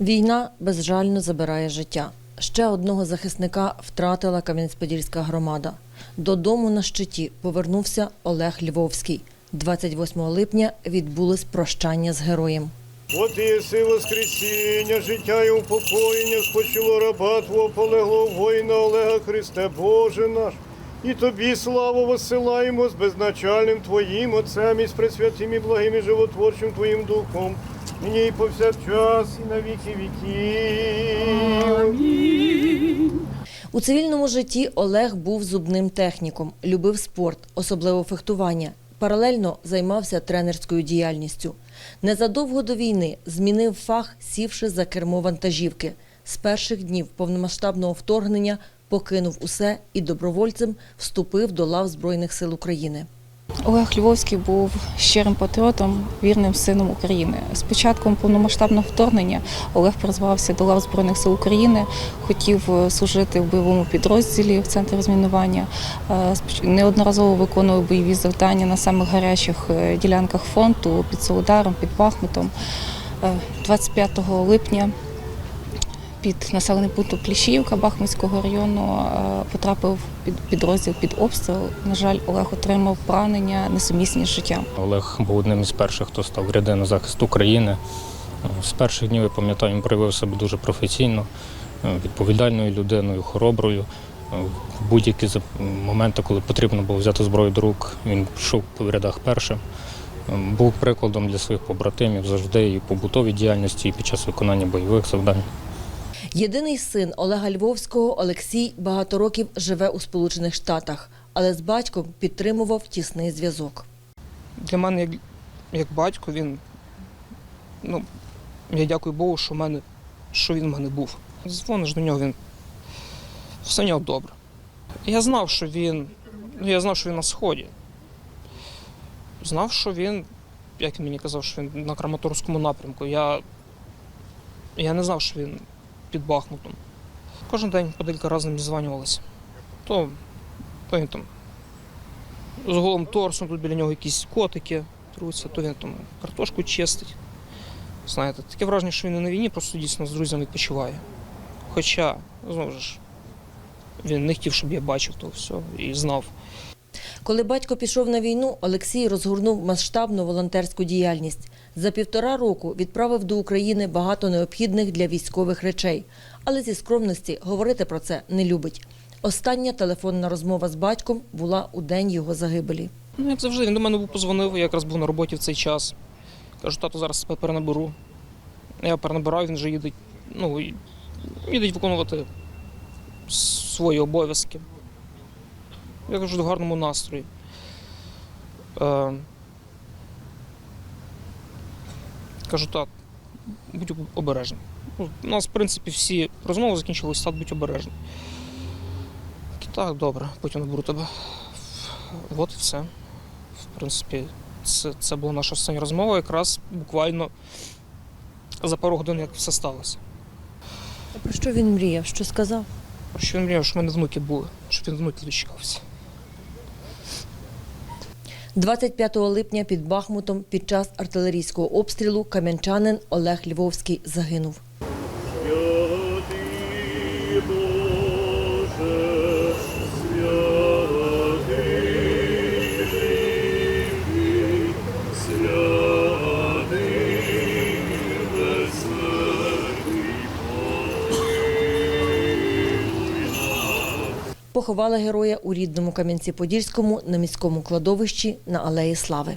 Війна безжально забирає життя. Ще одного захисника втратила Кам'янець-Подільська громада. Додому на щиті повернувся Олег Львовський. 28 липня відбулось прощання з героєм. От єси воскресіння, життя і упокоєння спочило раба Твого полеглого воїна Олега Христе Боже наш. І тобі славу висилаємо з безначальним Твоїм Отцем і з пресвятим і благим і животворчим Твоїм Духом, нині і повсякчас, і на віки віків. У цивільному житті Олег був зубним техніком, любив спорт, особливо фехтування. Паралельно займався тренерською діяльністю. Незадовго до війни змінив фах, сівши за кермо вантажівки. З перших днів повномасштабного вторгнення покинув усе і добровольцем вступив до лав Збройних сил України. Олег Львовський був щирим патріотом, вірним сином України. З початком повномасштабного вторгнення Олег призвався до лав Збройних сил України, хотів е, служити в бойовому підрозділі в центрі розмінування. Е, Неодноразово виконував бойові завдання на самих гарячих е, ділянках фронту під Солидаром, під Бахмутом. Е, 25 липня під населений пункт Кліщіївка Бахмутського району е, потрапив під підрозділ під обстріл. На жаль, Олег отримав поранення несумісні з життям. Олег був одним із перших, хто став в ряди на захист України. З перших днів я пам'ятаю, він проявив себе дуже професійно, е, відповідальною людиною, хороброю. Е, В будь-які моменти, коли потрібно було взяти зброю до рук, він йшов в рядах першим. Е, Був прикладом для своїх побратимів завжди і побутовій діяльності, і під час виконання бойових завдань. Єдиний син Олега Львовського Олексій багато років живе у Сполучених Штатах, але з батьком підтримував тісний зв'язок. для мене, як, як батько, він. Ну, я дякую Богу, що, мене, що він в мене був. Дзвониш до нього, він. Все в нього добре. Я знав, що він. Ну, я знав, що він на сході. Знав, що він, як він мені казав, що він на Краматорському напрямку. Я, я не знав, що він під Бахмутом. Кожен день по декілька разів мені дзвонювалися. То, то він там з голим торсом, тут біля нього якісь котики труться, то він там картошку чистить. Знаєте, таке враження, що він не на війні, просто дійсно з друзями відпочиває. Хоча, знову ж, він не хотів, щоб я бачив то все і знав. Коли батько пішов на війну, Олексій розгорнув масштабну волонтерську діяльність. За півтора року відправив до України багато необхідних для військових речей, але зі скромності говорити про це не любить. Остання телефонна розмова з батьком була у день його загибелі. Ну, як завжди, він до мене був позвонив, я якраз був на роботі в цей час. Кажу, тато, зараз перенаберу. Я перенабираю, він вже їде, ну, їдеть виконувати свої обов'язки. Я кажу, в гарному настрої. Кажу, так, будь об- обережний. Ну, у нас, в принципі, всі розмови закінчилися, так, будь обережний. Так, добре, потім наберу тебе. От і все. В принципі, це, це була наша остання розмова, якраз буквально за пару годин, як все сталося. А Про що він мріяв? Що сказав? Про Що він мріяв, що в мене внуки були, щоб він внуків дочекався. 25 липня під Бахмутом під час артилерійського обстрілу кам'янчанин Олег Львовський загинув. Поховали героя у рідному Кам'янці-Подільському на міському кладовищі на Алеї Слави.